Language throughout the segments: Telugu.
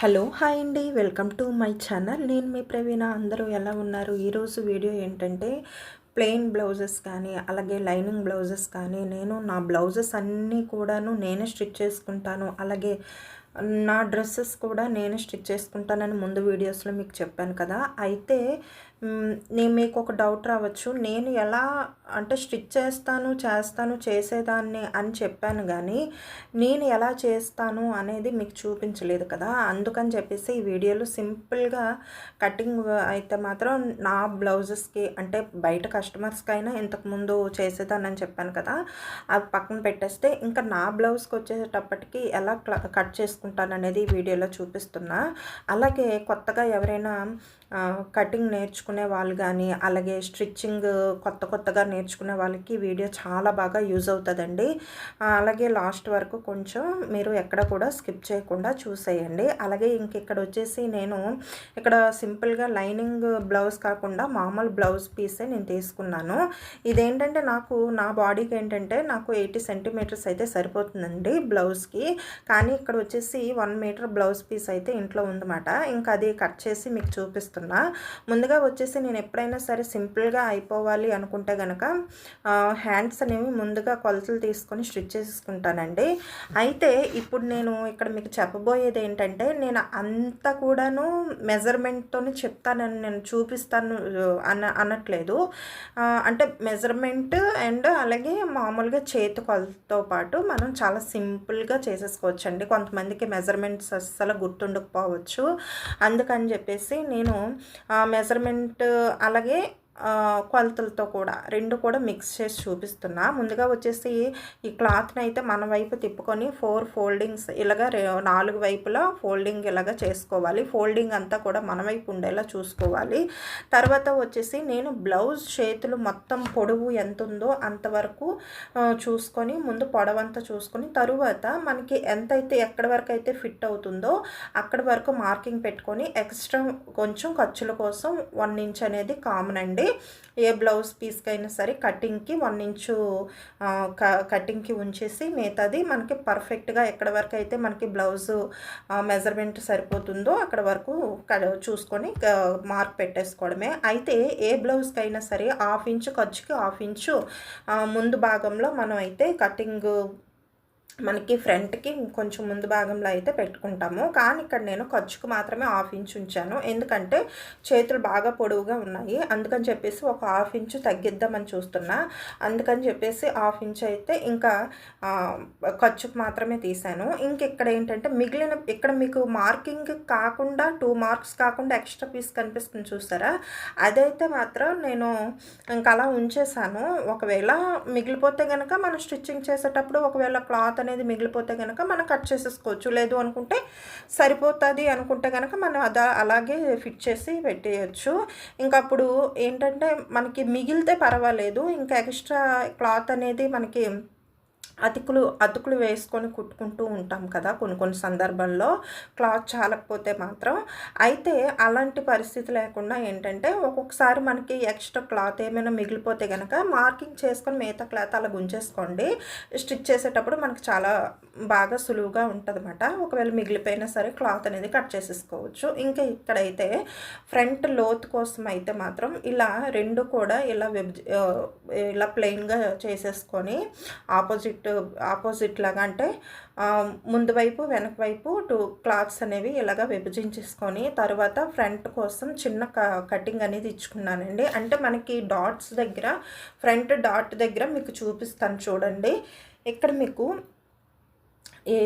హలో హాయ్ అండి. Welcome to my channel. నేను మీ ప్రవీణ. అందరూ ఎలా ఉన్నారు? ఈరోజు వీడియో ఏంటంటే ప్లెయిన్ బ్లౌజెస్ కానీ అలాగే లైనింగ్ బ్లౌజెస్ కానీ నేను నా బ్లౌజెస్ అన్నీ కూడాను నేనే స్టిచ్ చేసుకుంటాను. అలాగే నా డ్రెస్సెస్ కూడా నేనే స్టిచ్ చేసుకుంటానని ముందు వీడియోస్లో మీకు చెప్పాను కదా. అయితే నేను మీకు ఒక డౌట్ రావచ్చు. నేను ఎలా అంటే స్టిచ్ చేస్తాను చేస్తాను చేసేదాన్ని అని చెప్పాను కానీ నేను ఎలా చేస్తాను అనేది మీకు చూపించలేదు కదా. అందుకని చెప్పేసి ఈ వీడియోలో సింపుల్గా కటింగ్ అయితే మాత్రం నా బ్లౌజెస్కి అంటే బయట కస్టమర్స్కి అయినా ఇంతకుముందు చేసేదాన్ని చెప్పాను కదా. అవి పక్కన పెట్టేస్తే ఇంకా నా బ్లౌజ్కి వచ్చేటప్పటికి ఎలా క్ల- కట్ చేసుకుంటాను అనేది ఈ వీడియోలో చూపిస్తున్నా. అలాగే కొత్తగా ఎవరైనా కటింగ్ నేర్చుకునే వాళ్ళు కానీ అలాగే స్టిచ్చింగ్ కొత్త కొత్తగా నేర్చుకునే వాళ్ళకి వీడియో చాలా బాగా యూజ్ అవుతుందండి. అలాగే లాస్ట్ వరకు కొంచెం మీరు ఎక్కడ కూడా స్కిప్ చేయకుండా చూసేయండి. అలాగే ఇంక ఇక్కడ వచ్చేసి నేను ఇక్కడ సింపుల్గా లైనింగ్ బ్లౌజ్ కాకుండా మామూలు బ్లౌజ్ పీసే నేను తీసుకున్నాను. ఇదేంటంటే నాకు నా బాడీకి ఏంటంటే నాకు ఎయిటీ సెంటీమీటర్స్ అయితే సరిపోతుందండి బ్లౌజ్కి కానీ ఇక్కడ వచ్చేసి వన్ మీటర్ బ్లౌజ్ పీస్ అయితే ఇంట్లో ఉందన్నమాట. ఇంకా అది కట్ చేసి మీకు చూపిస్తున్నా ముందుగా వచ్చేసి నేను ఎప్పుడైనా సరే సింపుల్గా అయిపోవాలి అనుకుంటే కనుక హ్యాండ్స్ అనేవి ముందుగా కొలతలు తీసుకొని స్టిచ్ చేసుకుంటానండి. అయితే ఇప్పుడు నేను ఇక్కడ మీకు చెప్పబోయేది ఏంటంటే నేను అంతా కూడాను మెజర్మెంట్తోనే చెప్తానని నేను చూపిస్తాను అన్న అనట్లేదు. అంటే మెజర్మెంట్ అండ్ అలాగే మామూలుగా చేతి కొలతతో పాటు మనం చాలా సింపుల్గా చేసేసుకోవచ్చు అండి కొంతమందికి మెజర్మెంట్స్ అస్సలు గుర్తుండకపోవచ్చు. అందుకని చెప్పేసి నేను ఆ మెజర్మెంట్ అలాగే కొలతలతో కూడా రెండు కూడా మిక్స్ చేసి చూపిస్తున్నా. ముందుగా వచ్చేసి ఈ క్లాత్ని అయితే మన వైపు తిప్పుకొని ఫోర్ ఫోల్డింగ్స్ ఇలాగ నాలుగు వైపులా ఫోల్డింగ్ ఇలాగ చేసుకోవాలి. ఫోల్డింగ్ అంతా కూడా మన వైపు ఉండేలా చూసుకోవాలి. తర్వాత వచ్చేసి నేను బ్లౌజ్ చేతులు మొత్తం పొడవు ఎంత ఉందో అంతవరకు చూసుకొని ముందు పొడవంతా చూసుకొని తరువాత మనకి ఎంతైతే ఎక్కడి వరకు అయితే ఫిట్ అవుతుందో అక్కడి వరకు మార్కింగ్ పెట్టుకొని ఎక్స్ట్రా కొంచెం ఖర్చుల కోసం వన్ ఇంచ్ అనేది కామన్ అండి. ఏ బ్లౌజ్ పీస్కి అయినా సరే కటింగ్కి వన్ ఇంచు క- కటింగ్కి ఉంచేసి మిగతాది మనకి పర్ఫెక్ట్గా ఎక్కడ వరకు అయితే మనకి బ్లౌజ్ మెజర్మెంట్ సరిపోతుందో అక్కడ వరకు చూసుకొని మార్క్ పెట్టేసుకోవడమే. అయితే ఏ బ్లౌజ్కి అయినా సరే హాఫ్ ఇంచు ఖర్చుకి హాఫ్ ఇంచు ముందు భాగంలో మనం అయితే కటింగ్ మనకి ఫ్రంట్కి కొంచెం ముందు భాగంలో అయితే పెట్టుకుంటాము. కానీ ఇక్కడ నేను ఖర్చుకు మాత్రమే హాఫ్ ఇంచ్ ఉంచాను. ఎందుకంటే చేతులు బాగా పొడవుగా ఉన్నాయి. అందుకని చెప్పేసి ఒక హాఫ్ ఇంచ్ తగ్గిద్దామని చూస్తున్నా. అందుకని చెప్పేసి హాఫ్ ఇంచ్ అయితే ఇంకా ఖర్చుకు మాత్రమే తీసాను. ఇంక ఇక్కడ ఏంటంటే మిగిలిన ఇక్కడ మీకు మార్కింగ్ కాకుండా టూ మార్క్స్ కాకుండా ఎక్స్ట్రా పీస్ కనిపిస్తుంది చూసారా? అదైతే మాత్రం నేను ఇంకా అలా ఉంచేసాను. ఒకవేళ మిగిలిపోతే కనుక మనం స్టిచ్చింగ్ చేసేటప్పుడు ఒకవేళ క్లాత్ అనేది మిగిలిపోతే కనుక మనం కట్ చేసేసుకోవచ్చు. లేదు అనుకుంటే సరిపోతుంది అనుకుంటే కనుక మనం అదా అలాగే ఫిట్ చేసి పెట్టేయచ్చు. ఇంకా అప్పుడు ఏంటంటే మనకి మిగిలితే పర్వాలేదు. ఇంకా ఎక్స్ట్రా క్లాత్ అనేది మనకి అతుకులు అతుకులు వేసుకొని కుట్టుకుంటూ ఉంటాం కదా కొన్ని కొన్ని సందర్భాల్లో క్లాత్ చాలకపోతే మాత్రం. అయితే అలాంటి పరిస్థితి లేకుండా ఏంటంటే ఒక్కొక్కసారి మనకి ఎక్స్ట్రా క్లాత్ ఏమైనా మిగిలిపోతే కనుక మార్కింగ్ చేసుకొని మిగతా క్లాత్ అలా గుంచేసుకోండి స్టిచ్ చేసేటప్పుడు మనకి చాలా బాగా సులువుగా ఉంటుందన్నమాట. ఒకవేళ మిగిలిపోయినా సరే క్లాత్ అనేది కట్ చేసేసుకోవచ్చు. ఇంకా ఇక్కడైతే ఫ్రంట్ లోత్ కోసం అయితే మాత్రం ఇలా రెండు కూడా ఇలా వెబ్ ఇలా ప్లెయిన్గా చేసేసుకొని ఆపోజిట్ ఆపోజిట్ లాగా అంటే ముందు వైపు వెనక వైపు టూ క్లాత్స్ అనేవి ఇలాగా విభజించేసుకొని తర్వాత ఫ్రంట్ కోసం చిన్న క కటింగ్ అనేది ఇచ్చుకున్నానండి. అంటే మనకి డాట్స్ దగ్గర ఫ్రంట్ డాట్ దగ్గర మీకు చూపిస్తాను చూడండి. ఇక్కడ మీకు ఈ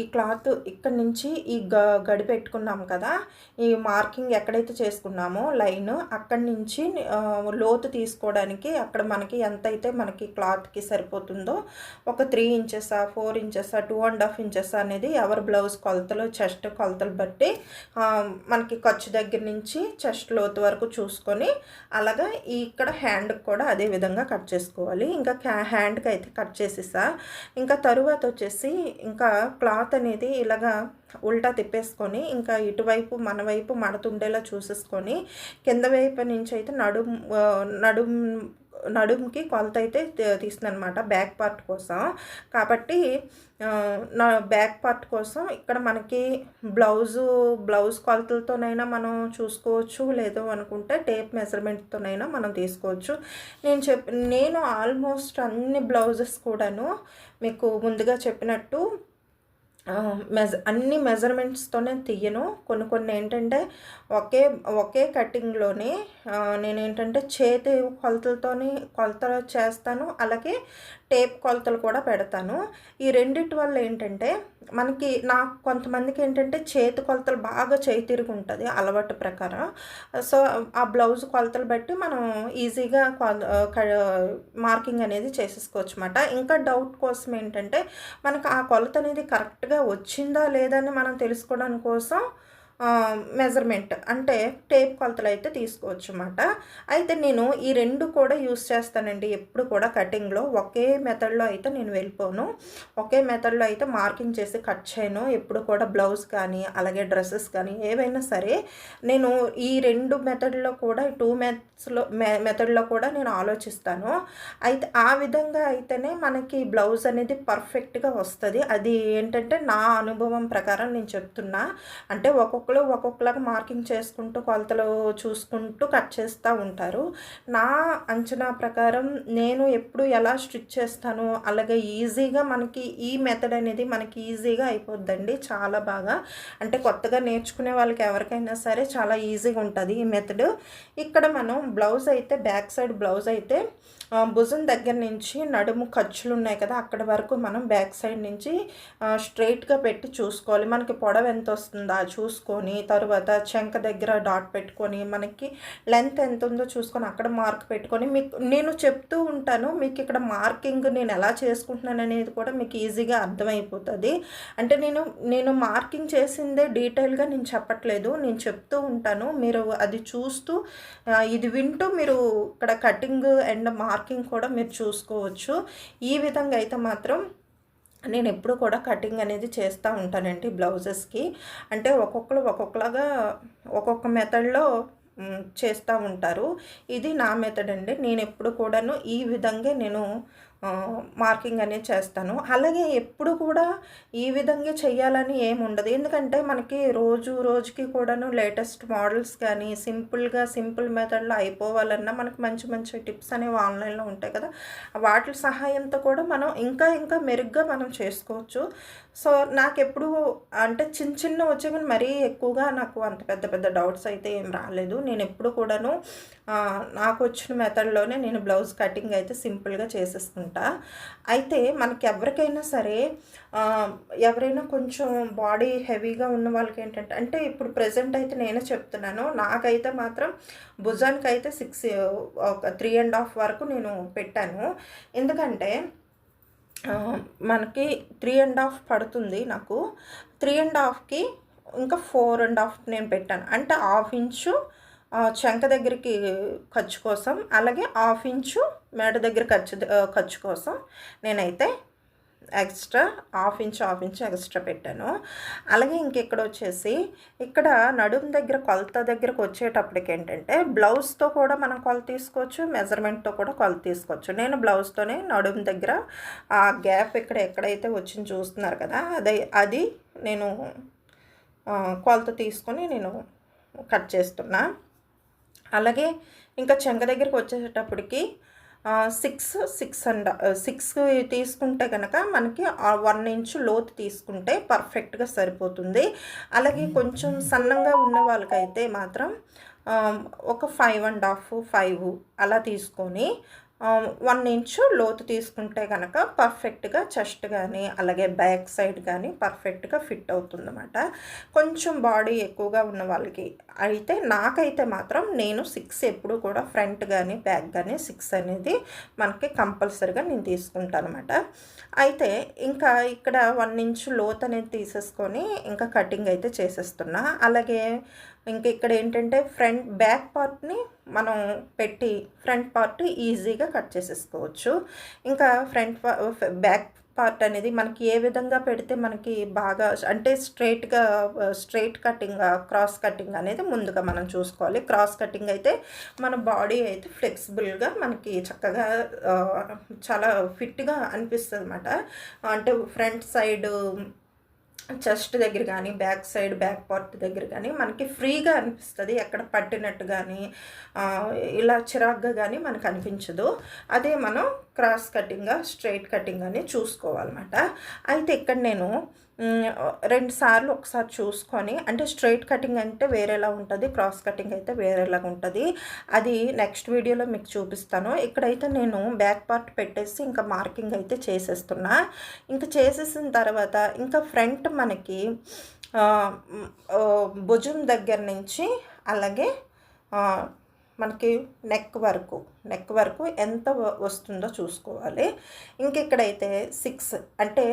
ఈ క్లాత్ ఇక్కడ నుంచి ఈ గ గడి పెట్టుకున్నాం కదా ఈ మార్కింగ్ ఎక్కడైతే చేసుకున్నామో లైన్ అక్కడి నుంచి లోతు తీసుకోవడానికి అక్కడ మనకి ఎంత అయితే మనకి క్లాత్కి సరిపోతుందో ఒక three ఇంచెసా four inches two and half inches అనేది ఎవరి బ్లౌజ్ కొలతలు చెస్ట్ కొలతలు బట్టి మనకి ఖర్చు దగ్గర నుంచి చెస్ట్ లోతు వరకు చూసుకొని అలాగా ఇక్కడ హ్యాండ్కి కూడా అదే విధంగా కట్ చేసుకోవాలి. ఇంకా హ్యాండ్కి అయితే కట్ చేసేసా. ఇంకా తరువాత వచ్చేసి ఇంకా క్లాత్ అనేది ఇలాగా ఉల్టా తిప్పేసుకొని ఇంకా ఇటువైపు మన వైపు మడతుండేలా చూసేసుకొని కింద వైపు నుంచి అయితే నడుం ఆ, నడుం నడుముకి కొలత అయితే అనమాట బ్యాక్ పార్ట్ కోసం. కాబట్టి నా బ్యాక్ పార్ట్ కోసం ఇక్కడ మనకి బ్లౌజు బ్లౌజ్ కొలతలతోనైనా మనం చూసుకోవచ్చు లేదు అనుకుంటే టేప్ మెజర్మెంట్తోనైనా మనం తీసుకోవచ్చు. నేను చెప్ నేను ఆల్మోస్ట్ అన్ని బ్లౌజెస్ కూడాను మీకు ముందుగా చెప్పినట్టు మెజ అన్ని మెజర్మెంట్స్తోనే తీయను. కొన్ని కొన్ని ఏంటంటే ఒకే ఒకే కటింగ్లోనే నేను ఏంటంటే చేతి కొలతలతోని కొలతలు చేస్తాను. అలాగే టేప్ కొలతలు కూడా పెడతాను. ఈ రెండిటి వల్ల ఏంటంటే మనకి నాకు కొంతమందికి ఏంటంటే చేతి కొలతలు బాగా చేయి తిరిగి ఉంటుంది అలవాటు ప్రకారం. సో ఆ బ్లౌజ్ కొలతలు బట్టి మనం ఈజీగా మార్కింగ్ అనేది చేసేసుకోవచ్చు అనమాట ఇంకా డౌట్ కోసం ఏంటంటే మనకు ఆ కొలత అనేది కరెక్ట్గా వచ్చిందా లేదా అని మనం తెలుసుకోవడం కోసం మెజర్మెంట్ అంటే టేప్ కొలతలు అయితే తీసుకోవచ్చు అన్నమాట అయితే నేను ఈ రెండు కూడా యూస్ చేస్తానండి. ఎప్పుడు కూడా కటింగ్లో ఒకే మెథడ్లో అయితే నేను వెళ్ళిపోను. ఒకే మెథడ్లో అయితే మార్కింగ్ చేసి కట్ చేయను. ఎప్పుడు కూడా బ్లౌజ్ కానీ అలాగే డ్రెస్సెస్ కానీ ఏవైనా సరే నేను ఈ రెండు మెథడ్లో కూడా టూ మెథ్స్లో మె మెథడ్లో కూడా నేను ఆలోచిస్తాను. అయితే ఆ విధంగా అయితేనే మనకి బ్లౌజ్ అనేది పర్ఫెక్ట్గా వస్తుంది. అది ఏంటంటే నా అనుభవం ప్రకారం నేను చెప్తున్నా. అంటే ఒక్కొక్క ఒక్కొక్కరు ఒక్కొక్కలాగా మార్కింగ్ చేసుకుంటూ కొలతలు చూసుకుంటూ కట్ చేస్తూ ఉంటారు. నా అంచనా ప్రకారం నేను ఎప్పుడు ఎలా స్టిచ్ చేస్తాను అలాగే ఈజీగా మనకి ఈ మెథడ్ అనేది మనకి ఈజీగా అయిపోద్దండి చాలా బాగా. అంటే కొత్తగా నేర్చుకునే వాళ్ళకి ఎవరికైనా సరే చాలా ఈజీగా ఉంటుంది ఈ మెథడ్. ఇక్కడ మనం బ్లౌజ్ అయితే బ్యాక్ సైడ్ బ్లౌజ్ అయితే భుజం దగ్గర నుంచి నడుము ఖర్చులు ఉన్నాయి కదా అక్కడ వరకు మనం బ్యాక్ సైడ్ నుంచి స్ట్రైట్గా పెట్టి చూసుకోవాలి. మనకి పొడవ ఎంత వస్తుందా చూసుకొని తర్వాత చెంక దగ్గర డాట్ పెట్టుకొని మనకి లెంత్ ఎంత ఉందో చూసుకొని అక్కడ మార్క్ పెట్టుకొని మీకు నేను చెప్తూ ఉంటాను మీకు ఇక్కడ మార్కింగ్ నేను ఎలా చేసుకుంటున్నాను అనేది కూడా మీకు ఈజీగా అర్థమైపోతుంది. అంటే నేను నేను మార్కింగ్ చేసిందే డీటెయిల్గా నేను చెప్పట్లేదు నేను చెప్తూ ఉంటాను. మీరు అది చూస్తూ ఇది వింటూ మీరు ఇక్కడ కటింగ్ అండ్ మార్కింగ్ కూడా మీరు చూసుకోవచ్చు. ఈ విధంగా అయితే మాత్రం నేను ఎప్పుడు కూడా కటింగ్ అనేది చేస్తూ ఉంటానండి బ్లౌజెస్కి. అంటే ఒక్కొక్కరు ఒక్కొక్కలాగా ఒక్కొక్క మెథడ్లో చేస్తూ ఉంటారు. ఇది నా మెథడ్ అండి. నేను ఎప్పుడు కూడాను ఈ విధంగా నేను మార్కింగ్ అనేది చేస్తాను. అలాగే ఎప్పుడు కూడా ఈ విధంగా చేయాలని ఏమి ఉండదు. ఎందుకంటే మనకి రోజు రోజుకి కూడాను లేటెస్ట్ మోడల్స్ కానీ సింపుల్గా సింపుల్ మెథడ్లో అయిపోవాలన్నా మనకి మంచి మంచి టిప్స్ అనేవి ఆన్లైన్లో ఉంటాయి కదా. వాటి సహాయంతో కూడా మనం ఇంకా ఇంకా మెరుగ్గా మనం చేసుకోవచ్చు. సో నాకు ఎప్పుడు అంటే చిన్న చిన్న వచ్చే కానీ మరీ ఎక్కువగా నాకు అంత పెద్ద పెద్ద డౌట్స్ అయితే ఏం రాలేదు. నేను ఎప్పుడు కూడాను నాకు వచ్చిన మెథడ్లోనే నేను బ్లౌజ్ కటింగ్ అయితే సింపుల్గా చేసేసుకుంటా. అయితే మనకి ఎవరికైనా సరే ఎవరైనా కొంచెం బాడీ హెవీగా ఉన్న వాళ్ళకి ఏంటంటే అంటే ఇప్పుడు ప్రజెంట్ అయితే నేనే చెప్తున్నాను. నాకైతే మాత్రం భుజానికి అయితే సిక్స్ ఒక త్రీ అండ్ హాఫ్ వరకు నేను పెట్టాను. ఎందుకంటే మనకి త్రీ అండ్ హాఫ్ పడుతుంది నాకు. త్రీ అండ్ హాఫ్కి ఇంకా ఫోర్ అండ్ హాఫ్ నేను పెట్టాను. అంటే హాఫ్ ఇంచు చంక దగ్గరికి ఖర్చు కోసం అలాగే హాఫ్ ఇంచు మేడ దగ్గర ఖర్చు ఖర్చు కోసం నేనైతే extra half inch half inch extra పెట్టాను. అలాగే ఇంకెక్కడ వచ్చేసి ఇక్కడ నడుము దగ్గర కొలత దగ్గరకు వచ్చేటప్పటికి ఏంటంటే బ్లౌజ్తో కూడా మనం కొలత తీసుకోవచ్చు మెజర్మెంట్తో కూడా కొలత తీసుకోవచ్చు. నేను బ్లౌజ్తోనే నడుము దగ్గర ఆ గ్యాప్ ఇక్కడ ఎక్కడైతే వచ్చింది చూస్తున్నారు కదా అదే అది నేను కొలత తీసుకొని నేను కట్ చేస్తున్నా. అలాగే ఇంకా చెంగ దగ్గరికి వచ్చేటప్పటికి సిక్స్ సిక్స్ అండ్ సిక్స్ తీసుకుంటే కనుక మనకి వన్ ఇంచ్ లోతు తీసుకుంటే పర్ఫెక్ట్గా సరిపోతుంది. అలాగే కొంచెం సన్నంగా ఉన్న వాళ్ళకైతే మాత్రం ఒక ఫైవ్ అండ్ హాఫ్ ఫైవ్ అలా తీసుకొని వన్ ఇంచు లోతు తీసుకుంటే కనుక పర్ఫెక్ట్గా చెస్ట్ కానీ అలాగే బ్యాక్ సైడ్ కానీ పర్ఫెక్ట్గా ఫిట్ అవుతుందన్నమాట. కొంచెం బాడీ ఎక్కువగా ఉన్న వాళ్ళకి అయితే నాకైతే మాత్రం నేను సిక్స్ ఎప్పుడు కూడా ఫ్రంట్ కానీ బ్యాక్ కానీ సిక్స్ అనేది మనకి కంపల్సరిగా నేను తీసుకుంటాను అనమాట అయితే ఇంకా ఇక్కడ వన్ ఇంచ్ లోత్ అనేది తీసేసుకొని ఇంకా కటింగ్ అయితే చేసేస్తున్నా. అలాగే ఇంక ఇక్కడ ఏంటంటే ఫ్రంట్ బ్యాక్ పార్ట్ని మనం పెట్టి ఫ్రంట్ పార్ట్ ఈజీగా కట్ చేసేసుకోవచ్చు. ఇంకా ఫ్రంట్ బ్యాక్ పార్ట్ అనేది మనకి ఏ విధంగా పెడితే మనకి బాగా అంటే స్ట్రైట్గా స్ట్రైట్ కటింగ్ క్రాస్ కటింగ్ అనేది ముందుగా మనం చూసుకోవాలి. క్రాస్ కటింగ్ అయితే మన బాడీ అయితే ఫ్లెక్సిబుల్గా మనకి చక్కగా చాలా ఫిట్గా అనిపిస్తుంది అనమాట అంటే ఫ్రంట్ సైడ్ చెస్ట్ దగ్గర కానీ బ్యాక్ సైడ్ బ్యాక్ పార్ట్ దగ్గర కానీ మనకి ఫ్రీగా అనిపిస్తుంది. ఎక్కడ పట్టినట్టు కానీ ఇలా చిరాగ్గా కానీ మనకు అనిపించదు. అదే మనం క్రాస్ కటింగ్గా స్ట్రైట్ కటింగ్ అని చూసుకోవాలన్నమాట. అయితే ఇక్కడ నేను రెండు సార్లు ఒకసారి చూసుకొని అంటే స్ట్రైట్ కటింగ్ అంటే వేరేలా ఉంటుంది క్రాస్ కటింగ్ అయితే వేరేలాగా ఉంటుంది. అది నెక్స్ట్ వీడియోలో మీకు చూపిస్తాను. ఇక్కడైతే నేను బ్యాక్ పార్ట్ పెట్టేసి ఇంకా మార్కింగ్ అయితే చేసేస్తున్నా. ఇంకా చేసేసిన తర్వాత ఇంకా ఫ్రంట్ మనకి భుజం దగ్గర నుంచి అలాగే మనకి నెక్ వరకు నెక్ వరకు ఎంత వస్తుందో చూసుకోవాలి. ఇంక ఇక్కడైతే సిక్స్ అంటే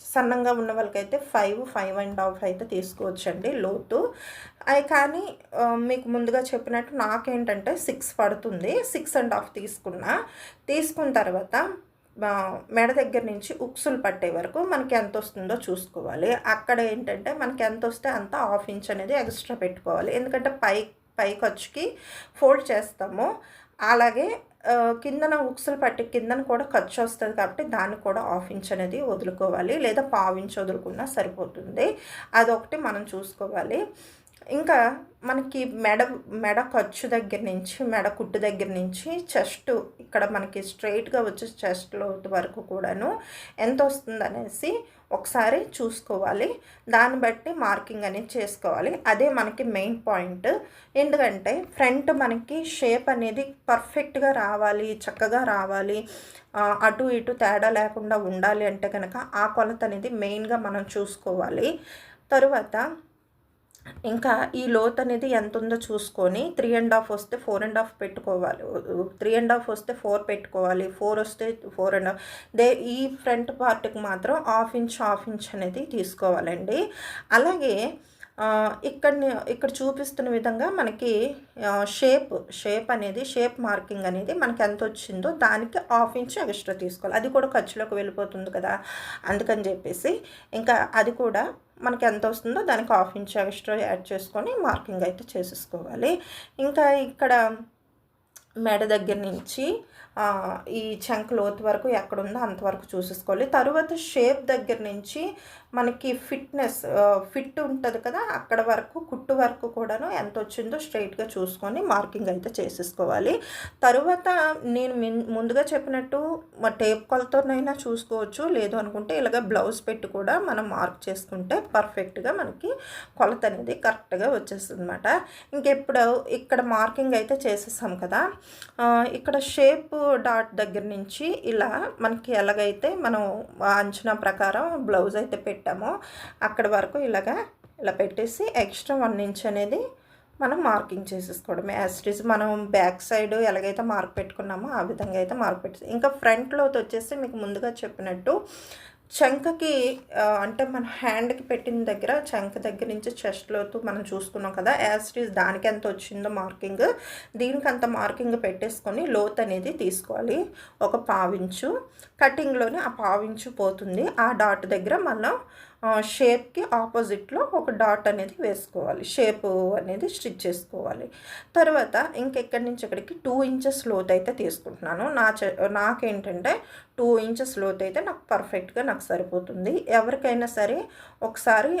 సన్నంగా ఉన్న వాళ్ళకైతే ఫైవ్ ఫైవ్ అండ్ హాఫ్ అయితే తీసుకోవచ్చండి లోతు. అవి కానీ మీకు ముందుగా చెప్పినట్టు నాకేంటంటే సిక్స్ పడుతుంది. సిక్స్ అండ్ హాఫ్ తీసుకున్నా. తీసుకున్న తర్వాత మెడ దగ్గర నుంచి ఉక్సులు పట్టే వరకు మనకి ఎంత వస్తుందో చూసుకోవాలి. అక్కడ ఏంటంటే మనకి ఎంత వస్తే అంత హాఫ్ ఇంచ్ అనేది ఎక్స్ట్రా పెట్టుకోవాలి. ఎందుకంటే పై పై ఖర్చుకి ఫోల్డ్ చేస్తాము. అలాగే కిందన ఉక్సులు పట్టి కిందన కూడా ఖర్చు వస్తుంది కాబట్టి దాన్ని కూడా హాఫ్ ఇంచ్ అనేది వదులుకోవాలి లేదా పావు ఇంచ్ వదులుకున్నా సరిపోతుంది. అదొకటి మనం చూసుకోవాలి. ఇంకా మనకి మెడ మెడ ఖర్చు దగ్గర నుంచి మెడ కుట్టు దగ్గర నుంచి చెస్ట్ ఇక్కడ మనకి స్ట్రైట్గా వచ్చే చెస్ట్లో వరకు కూడాను ఎంత వస్తుంది అనేసి ఒకసారి చూసుకోవాలి. దాన్ని బట్టి మార్కింగ్ అనేది చేసుకోవాలి. అదే మనకి మెయిన్ పాయింట్. ఎందుకంటే ఫ్రంట్ మనకి షేప్ అనేది పర్ఫెక్ట్గా రావాలి చక్కగా రావాలి. అటు ఇటు తేడా లేకుండా ఉండాలి అంటే కనుక ఆ కొలత అనేది మెయిన్గా మనం చూసుకోవాలి. తరువాత ఇంకా ఈ లోత్ అనేది ఎంత ఉందో చూసుకొని త్రీ అండ్ హాఫ్ వస్తే ఫోర్ అండ్ హాఫ్ పెట్టుకోవాలి. త్రీ అండ్ హాఫ్ వస్తే ఫోర్ పెట్టుకోవాలి. ఫోర్ వస్తే ఫోర్ అండ్ హాఫ్ దే ఈ ఫ్రంట్ పార్ట్కి మాత్రం హాఫ్ ఇంచ్ హాఫ్ ఇంచ్ అనేది తీసుకోవాలండి. అలాగే ఇక్కడ ఇక్కడ చూపిస్తున్న విధంగా మనకి షేప్ షేప్ అనేది షేప్ మార్కింగ్ అనేది మనకి ఎంత వచ్చిందో దానికి హాఫ్ ఇంచ్ ఎక్స్ట్రా తీసుకోవాలి. అది కూడా ఖర్చులోకి వెళ్ళిపోతుంది కదా. అందుకని చెప్పేసి ఇంకా అది కూడా మనకి ఎంత వస్తుందో దానికి హాఫ్ ఇంచ్ ఎక్స్ట్రా యాడ్ చేసుకొని మార్కింగ్ అయితే చేసేసుకోవాలి. ఇంకా ఇక్కడ మెడ దగ్గర నుంచి ఈ చంక్ లోతు వరకు ఎక్కడ ఉందో అంతవరకు చూసేసుకోవాలి. తర్వాత షేప్ దగ్గర నుంచి మనకి ఫిట్నెస్ ఫిట్ ఉంటుంది కదా అక్కడ వరకు కుట్టు వరకు కూడాను ఎంత వచ్చిందో స్ట్రైట్గా చూసుకొని మార్కింగ్ అయితే చేసేసుకోవాలి. తరువాత నేను మిన్- ముందుగా చెప్పినట్టు మా టేప్ కొలతోనైనా చూసుకోవచ్చు. లేదు అనుకుంటే ఇలాగ బ్లౌజ్ పెట్టి కూడా మనం మార్క్ చేసుకుంటే పర్ఫెక్ట్గా మనకి కొలత అనేది కరెక్ట్గా వచ్చేస్తుంది అనమాట ఇంకెప్పుడు ఇక్కడ మార్కింగ్ అయితే చేసేసాం కదా ఇక్కడ షేప్ డాట్ దగ్గర నుంచి ఇలా మనకి ఎలాగైతే మనం అంచనా ప్రకారం బ్లౌజ్ అయితే పెట్టామో అక్కడ వరకు ఇలాగా ఇలా పెట్టేసి ఎక్స్ట్రా వన్ ఇంచ్ అనేది మనం మార్కింగ్ చేసేసుకోవడం యాస్టిస్ మనం బ్యాక్ సైడ్ ఎలాగైతే మార్క్ పెట్టుకున్నామో ఆ విధంగా అయితే మార్క్ పెట్టేసి ఇంకా ఫ్రంట్లో వచ్చేసి మీకు ముందుగా చెప్పినట్టు చంకకి అంటే మన హ్యాండ్కి పెట్టిన దగ్గర చంక దగ్గర నుంచి చెస్ట్లోతో మనం చూసుకున్నాం కదా యాస్టిస్ దానికి ఎంత వచ్చిందో మార్కింగ్ దీనికి అంత మార్కింగ్ పెట్టేసుకొని లోత్ అనేది తీసుకోవాలి ఒక పావించు. కటింగ్లోనే ఆ పావించు పోతుంది. ఆ డాట్ దగ్గర మనం షేప్కి ఆపోజిట్లో ఒక డాట్ అనేది వేసుకోవాలి. షేప్ అనేది స్టిచ్ చేసుకోవాలి. తర్వాత ఇంకెక్కడి నుంచి ఇక్కడికి టూ ఇంచెస్ లోత్ అయితే తీసుకుంటున్నాను. నా చె నాకేంటంటే టూ ఇంచెస్ లోత్ అయితే నాకు పర్ఫెక్ట్గా నాకు సరిపోతుంది. ఎవరికైనా సరే ఒకసారి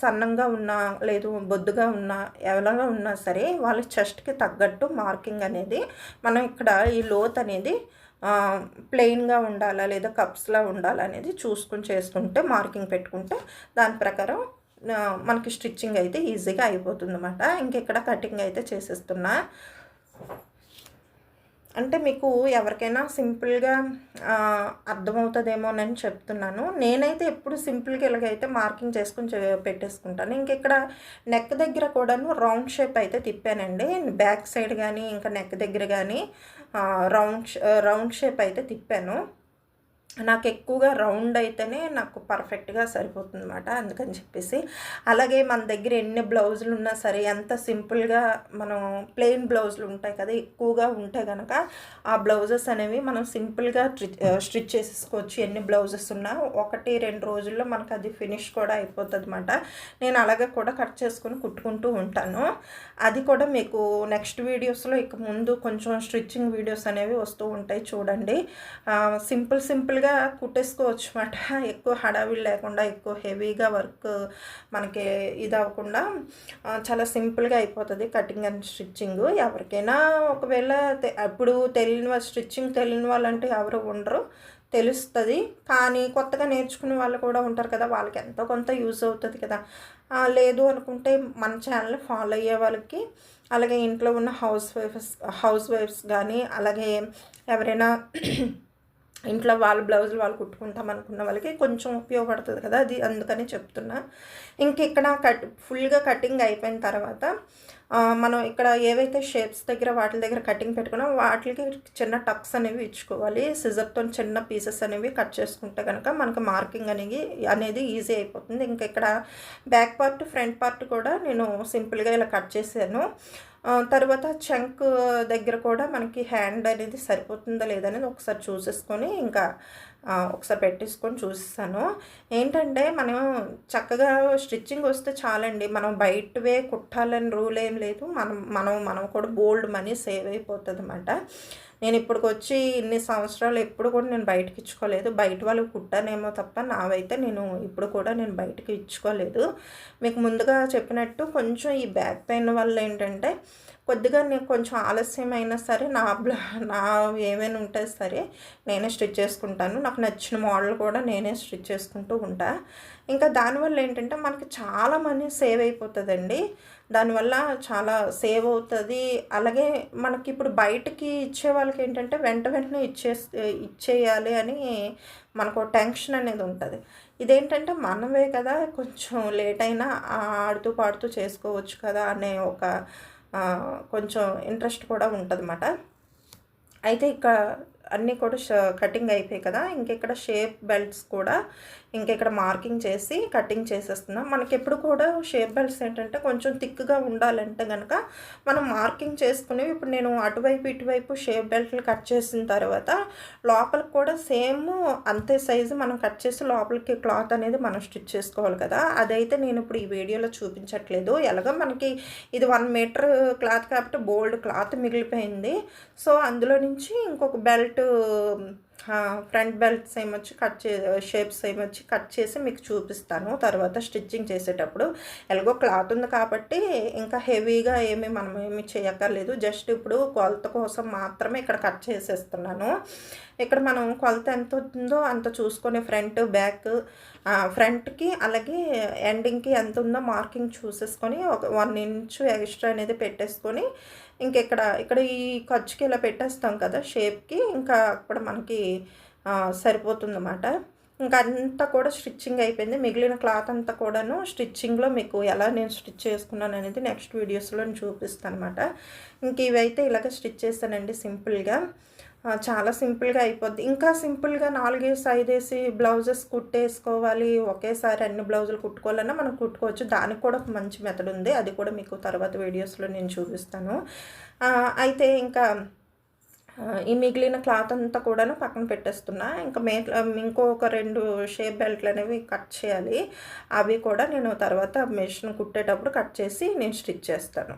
సన్నంగా ఉన్నా లేదు బొద్దుగా ఉన్నా ఎవరైనా ఉన్నా సరే వాళ్ళ చెస్ట్కి తగ్గట్టు మార్కింగ్ అనేది మనం ఇక్కడ ఈ లోత్ అనేది ప్లెయిన్గా ఉండాలా లేదా కప్స్లా ఉండాలా అనేది చూసుకుని చేసుకుంటే మార్కింగ్ పెట్టుకుంటే దాని ప్రకారం మనకి స్టిచ్చింగ్ అయితే ఈజీగా అయిపోతుంది అనమాట ఇంకెక్కడ కటింగ్ అయితే చేసేస్తున్నా. అంటే మీకు ఎవరికైనా సింపుల్గా అర్థమవుతుందేమోనని చెప్తున్నాను. నేనైతే ఎప్పుడు సింపుల్గా ఇలాగైతే మార్కింగ్ చేసుకుని పెట్టేసుకుంటాను. ఇంకెక్కడ నెక్ దగ్గర కూడాను రౌండ్ షేప్ అయితే తిప్పానండి. బ్యాక్ సైడ్ కానీ ఇంకా నెక్ దగ్గర కానీ రౌండ్ రౌండ్ షేప్ అయితే తిప్పాను. నాకు ఎక్కువగా రౌండ్ అయితేనే నాకు పర్ఫెక్ట్గా సరిపోతుంది అనమాట అందుకని చెప్పేసి. అలాగే మన దగ్గర ఎన్ని బ్లౌజులు ఉన్నా సరే ఎంత సింపుల్గా మనం ప్లెయిన్ బ్లౌజులు ఉంటాయి కదా ఎక్కువగా ఉంటే కనుక ఆ బ్లౌజెస్ అనేవి మనం సింపుల్గా స్టిచ్ చేసేసుకోవచ్చు. ఎన్ని బ్లౌజెస్ ఉన్నా ఒకటి రెండు రోజుల్లో మనకు అది ఫినిష్ కూడా అయిపోతుంది అనమాట నేను అలాగే కూడా కట్ చేసుకొని కుట్టుకుంటూ ఉంటాను. అది కూడా మీకు నెక్స్ట్ వీడియోస్లో ఇక ముందు కొంచెం స్టిచ్చింగ్ వీడియోస్ అనేవి వస్తూ ఉంటాయి చూడండి. సింపుల్ సింపుల్ సింపుల్గా కుట్టేసుకోవచ్చు అనమాట ఎక్కువ హడావిడి లేకుండా ఎక్కువ హెవీగా వర్క్ మనకి ఇది అవ్వకుండా చాలా సింపుల్గా అయిపోతుంది కటింగ్ అండ్ స్టిచ్చింగ్. ఎవరికైనా ఒకవేళ అప్పుడు తెలియని వాళ్ళు స్టిచ్చింగ్ తెలియని వాళ్ళంటే ఎవరు ఉండరు తెలుస్తుంది. కానీ కొత్తగా నేర్చుకునే వాళ్ళు కూడా ఉంటారు కదా వాళ్ళకి ఎంతో కొంత యూజ్ అవుతుంది కదా. లేదు అనుకుంటే మన ఛానల్ ఫాలో అయ్యే వాళ్ళకి అలాగే ఇంట్లో ఉన్న హౌస్ వైఫ్స్ హౌస్ వైఫ్స్ కానీ అలాగే ఎవరైనా ఇంట్లో వాళ్ళ బ్లౌజులు వాళ్ళు కుట్టుకుంటాం అనుకున్న వాళ్ళకి కొంచెం ఉపయోగపడుతుంది కదా అది అందుకని చెప్తున్నా. ఇంక ఇక్కడ కట్ ఫుల్గా కటింగ్ అయిపోయిన తర్వాత మనం ఇక్కడ ఏవైతే షేప్స్ దగ్గర వాటి దగ్గర కటింగ్ పెట్టుకున్నాం వాటికి చిన్న టక్స్ అనేవి ఇచ్చుకోవాలి. సిజర్తో చిన్న పీసెస్ అనేవి కట్ చేసుకుంటే కనుక మనకు మార్కింగ్ అనేది అనేది ఈజీ అయిపోతుంది. ఇంకా ఇక్కడ బ్యాక్ పార్ట్ ఫ్రంట్ పార్ట్ కూడా నేను సింపుల్గా ఇలా కట్ చేశాను. తర్వాత చంక్ దగ్గర కూడా మనకి హ్యాండ్ అనేది సరిపోతుందా లేదనేది ఒకసారి చూసేసుకొని ఇంకా ఒకసారి పెట్టేసుకొని చూస్తాను ఏంటంటే మనం చక్కగా స్టిచ్చింగ్ వస్తే చాలండి. మనం బయటవే కుట్టాలని రూల్ ఏం లేదు. మనం మనం మనం కూడా బోల్డ్ మనీ సేవ్ అయిపోతుంది అన్నమాట నేను ఇప్పటికి వచ్చి ఇన్ని సంవత్సరాలు ఎప్పుడు కూడా నేను బయటకి ఇచ్చుకోలేదు బయట వాళ్ళు కుట్టానేమో తప్ప నావైతే నేను ఇప్పుడు కూడా నేను బయటకి ఇచ్చుకోలేదు మీకు ముందుగా చెప్పినట్టు కొంచెం ఈ బ్యాక్ పెయిన్ వల్ల ఏంటంటే కొద్దిగా నేను కొంచెం ఆలస్యం అయినా సరే నా బ్లా నా ఏమైనా ఉంటే సరే నేనే స్టిచ్ చేసుకుంటాను. నాకు నచ్చిన మోడల్ కూడా నేనే స్టిచ్ చేసుకుంటూ ఉంటా. ఇంకా దానివల్ల ఏంటంటే మనకి చాలా మనీ సేవ్ అయిపోతుందండి. దానివల్ల చాలా సేవ్ అవుతుంది. అలాగే మనకి ఇప్పుడు బయటకి ఇచ్చే వాళ్ళకి ఏంటంటే వెంట వెంటనే ఇచ్చే ఇచ్చేయాలి అని మనకు టెన్షన్ అనేది ఉంటుంది. ఇదేంటంటే మనమే కదా కొంచెం లేట్ అయినా ఆడుతూ పాడుతూ చేసుకోవచ్చు కదా అనే ఒక కొంచెం ఇంట్రెస్ట్ కూడా ఉంటుందన్నమాట. అయితే ఇక్కడ అన్నీ కూడా కటింగ్ అయిపోయాయి కదా ఇంకెక్కడ షేప్ బెల్ట్స్ కూడా ఇంకెక్కడ మార్కింగ్ చేసి కటింగ్ చేసేస్తున్నాం. మనకి ఎప్పుడు కూడా షేప్ బెల్ట్స్ ఏంటంటే కొంచెం థిక్గా ఉండాలంటే కనుక మనం మార్కింగ్ చేసుకుని ఇప్పుడు నేను అటువైపు ఇటువైపు షేప్ బెల్ట్లు కట్ చేసిన తర్వాత లోపలికి కూడా సేమ్ అంతే సైజు మనం కట్ చేసి లోపలికి క్లాత్ అనేది మనం స్టిచ్ చేసుకోవాలి కదా. అదైతే నేను ఇప్పుడు ఈ వీడియోలో చూపించట్లేదు. ఎలాగో మనకి ఇది వన్ మీటర్ క్లాత్ కాబట్టి బోల్డ్ క్లాత్ మిగిలిపోయింది. సో అందులో నుంచి ఇంకొక బెల్ట్ ఫ్రంట్ బెల్ట్స్ ఏమొచ్చి కట్ చే షేప్స్ ఏమొచ్చి కట్ చేసి మీకు చూపిస్తాను. తర్వాత స్టిచ్చింగ్ చేసేటప్పుడు ఎలాగో క్లాత్ ఉంది కాబట్టి ఇంకా హెవీగా ఏమి మనం ఏమి చేయక్కర్లేదు. జస్ట్ ఇప్పుడు కొలత కోసం మాత్రమే ఇక్కడ కట్ చేసేస్తున్నాను. ఇక్కడ మనం కొలత ఎంత ఉందో అంత చూసుకొని ఫ్రంట్ బ్యాక్ ఫ్రంట్కి అలాగే ఎండింగ్కి ఎంత ఉందో మార్కింగ్ చూసేసుకొని ఒక వన్ ఇంచ్ ఎక్స్ట్రా అనేది పెట్టేసుకొని ఇంకెక్కడ ఇక్కడ ఈ ఖర్చుకి ఇలా పెట్టేస్తాం కదా షేప్కి ఇంకా అక్కడ మనకి సరిపోతుందన్నమాట. ఇంకా అంతా కూడా స్టిచ్చింగ్ అయిపోయింది. మిగిలిన క్లాత్ అంతా కూడాను స్టిచ్చింగ్లో మీకు ఎలా నేను స్టిచ్ చేసుకున్నాను అనేది నెక్స్ట్ వీడియోస్లో నేను చూపిస్తాను అనమాట ఇంక ఇవైతే ఇలాగ స్టిచ్ చేస్తానండి సింపుల్గా. చాలా సింపుల్గా అయిపోద్ది. ఇంకా సింపుల్గా నాలుగేసి ఐదేసి బ్లౌజెస్ కుట్టేసుకోవాలి. ఒకేసారి అన్ని బ్లౌజులు కుట్టుకోవాలన్నా మనం కుట్టుకోవచ్చు. దానికి కూడా ఒక మంచి మెథడ్ ఉంది. అది కూడా మీకు తర్వాత వీడియోస్లో నేను చూపిస్తాను. అయితే ఇంకా ఈ మిగిలిన క్లాత్ అంతా కూడాను పక్కన పెట్టేస్తున్నా. ఇంకా మే ఇంకొక రెండు షేప్ బెల్ట్లు అనేవి కట్ చేయాలి. అవి కూడా నేను తర్వాత మెషిన్ కుట్టేటప్పుడు కట్ చేసి నేను స్టిచ్ చేస్తాను.